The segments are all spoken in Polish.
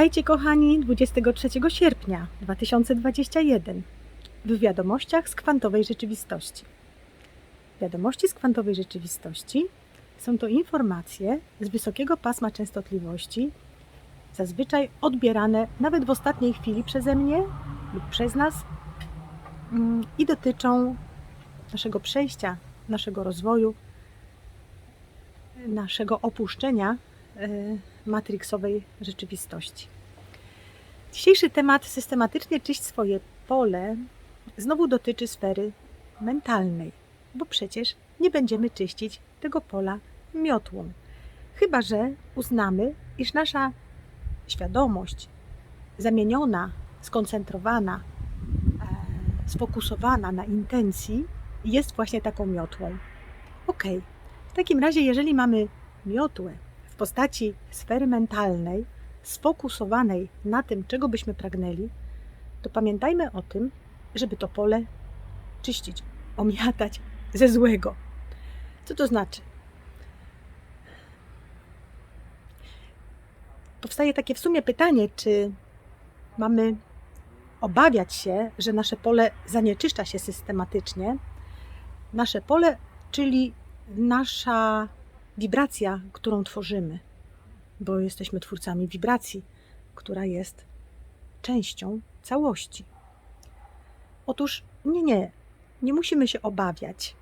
Witajcie kochani 23 sierpnia 2021 w wiadomościach z kwantowej rzeczywistości. Wiadomości z kwantowej rzeczywistości są to informacje z wysokiego pasma częstotliwości, zazwyczaj odbierane nawet w ostatniej chwili przeze mnie lub przez nas mm, i dotyczą naszego przejścia, naszego rozwoju, naszego opuszczenia y, matrixowej rzeczywistości. Dzisiejszy temat systematycznie czyść swoje pole znowu dotyczy sfery mentalnej, bo przecież nie będziemy czyścić tego pola miotłą. Chyba, że uznamy, iż nasza świadomość zamieniona, skoncentrowana, e, sfokusowana na intencji jest właśnie taką miotłą. Ok, w takim razie, jeżeli mamy miotłę postaci sfery mentalnej, sfokusowanej na tym, czego byśmy pragnęli, to pamiętajmy o tym, żeby to pole czyścić, omiatać ze złego. Co to znaczy? Powstaje takie w sumie pytanie, czy mamy obawiać się, że nasze pole zanieczyszcza się systematycznie. Nasze pole, czyli nasza wibracja, którą tworzymy, bo jesteśmy twórcami wibracji, która jest częścią całości. Otóż nie, nie, nie musimy się obawiać.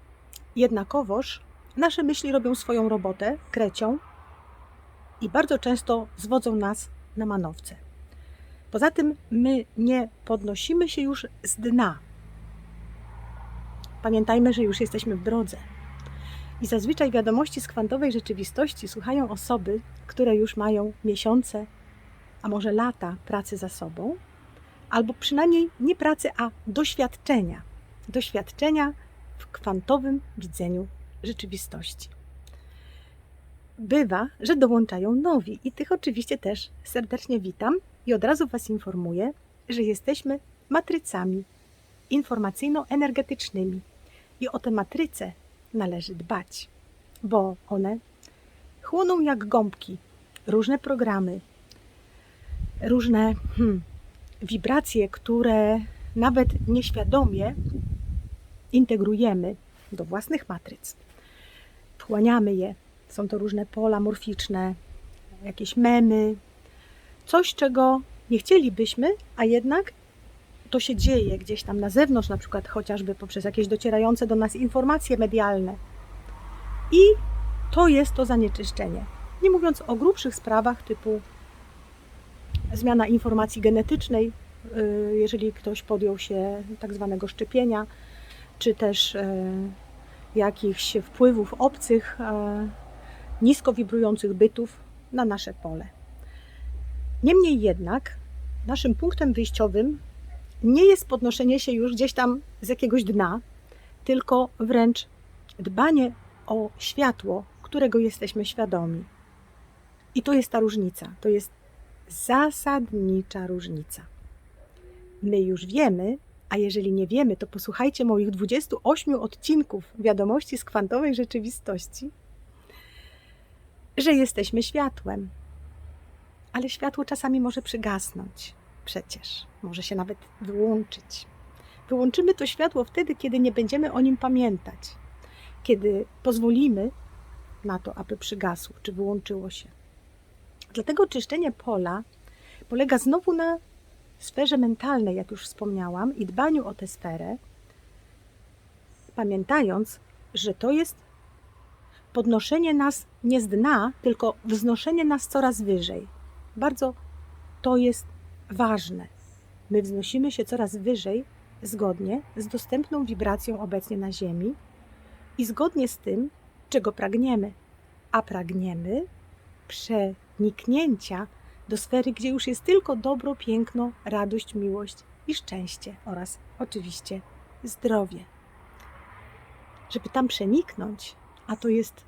Jednakowoż nasze myśli robią swoją robotę, krecią i bardzo często zwodzą nas na manowce. Poza tym my nie podnosimy się już z dna. Pamiętajmy, że już jesteśmy w drodze. I zazwyczaj wiadomości z kwantowej rzeczywistości słuchają osoby, które już mają miesiące, a może lata pracy za sobą, albo przynajmniej nie pracy, a doświadczenia. Doświadczenia w kwantowym widzeniu rzeczywistości. Bywa, że dołączają nowi i tych oczywiście też serdecznie witam i od razu Was informuję, że jesteśmy matrycami informacyjno-energetycznymi i o te matryce należy dbać, bo one chłoną jak gąbki różne programy, różne hmm, wibracje, które nawet nieświadomie integrujemy do własnych matryc. Wchłaniamy je. Są to różne pola morficzne, jakieś memy, coś, czego nie chcielibyśmy, a jednak to się dzieje gdzieś tam na zewnątrz, na przykład chociażby poprzez jakieś docierające do nas informacje medialne. I to jest to zanieczyszczenie. Nie mówiąc o grubszych sprawach typu zmiana informacji genetycznej, y, jeżeli ktoś podjął się tak zwanego szczepienia, czy też y, jakichś wpływów obcych, y, nisko wibrujących bytów na nasze pole. Niemniej jednak, naszym punktem wyjściowym nie jest podnoszenie się już gdzieś tam z jakiegoś dna, tylko wręcz dbanie o światło, którego jesteśmy świadomi. I to jest ta różnica. To jest zasadnicza różnica. My już wiemy, a jeżeli nie wiemy, to posłuchajcie moich 28 odcinków wiadomości z kwantowej rzeczywistości, że jesteśmy światłem. Ale światło czasami może przygasnąć. Przecież może się nawet wyłączyć. Wyłączymy to światło wtedy, kiedy nie będziemy o nim pamiętać, kiedy pozwolimy na to, aby przygasło czy wyłączyło się. Dlatego czyszczenie pola polega znowu na sferze mentalnej, jak już wspomniałam, i dbaniu o tę sferę, pamiętając, że to jest podnoszenie nas nie z dna, tylko wznoszenie nas coraz wyżej. Bardzo to jest ważne. My wznosimy się coraz wyżej zgodnie z dostępną wibracją obecnie na Ziemi i zgodnie z tym, czego pragniemy. A pragniemy przeniknięcia do sfery, gdzie już jest tylko dobro, piękno, radość, miłość i szczęście oraz oczywiście zdrowie. Żeby tam przeniknąć, a to jest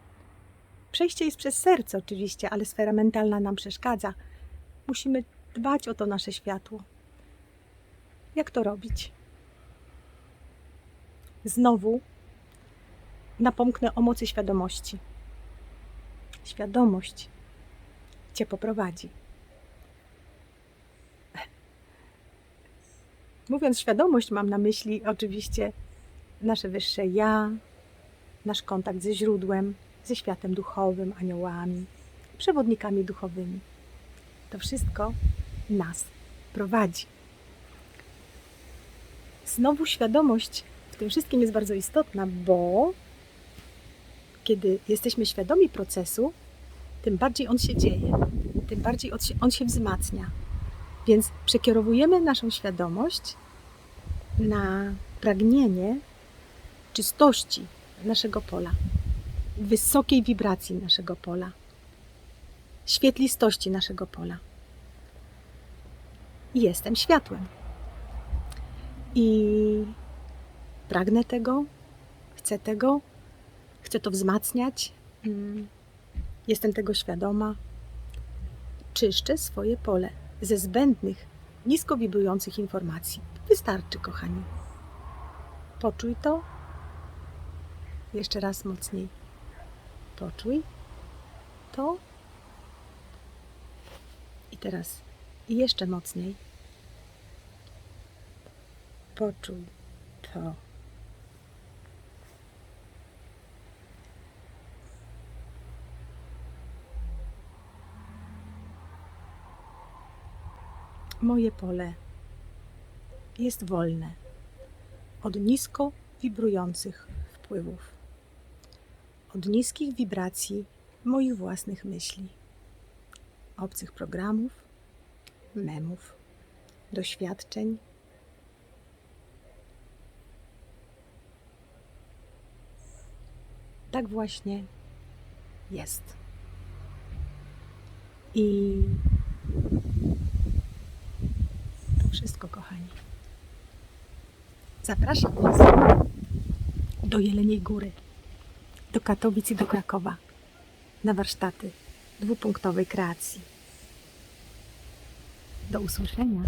przejście jest przez serce oczywiście, ale sfera mentalna nam przeszkadza. Musimy dbać o to nasze światło. Jak to robić? Znowu napomknę o mocy świadomości. Świadomość Cię poprowadzi. Mówiąc świadomość, mam na myśli oczywiście nasze wyższe ja, nasz kontakt ze źródłem, ze światem duchowym, aniołami, przewodnikami duchowymi. To wszystko nas prowadzi. Znowu świadomość w tym wszystkim jest bardzo istotna, bo kiedy jesteśmy świadomi procesu, tym bardziej on się dzieje, tym bardziej on się, wzmacnia. Więc przekierowujemy naszą świadomość na pragnienie czystości naszego pola, wysokiej wibracji naszego pola, świetlistości naszego pola. Jestem światłem. I pragnę tego, chcę tego, chcę to wzmacniać. Jestem tego świadoma. Czyszczę swoje pole ze zbędnych, nisko wibrujących informacji. Wystarczy, kochani. Poczuj to. Jeszcze raz mocniej. Poczuj to. I teraz jeszcze mocniej. Poczuj to. Moje pole jest wolne od nisko wibrujących wpływów, od niskich wibracji moich własnych myśli, obcych programów, memów, doświadczeń. Tak właśnie jest. I to wszystko, kochani. Zapraszam Was do Jeleniej Góry, do Katowic i do Krakowa na warsztaty dwupunktowej kreacji. Do usłyszenia.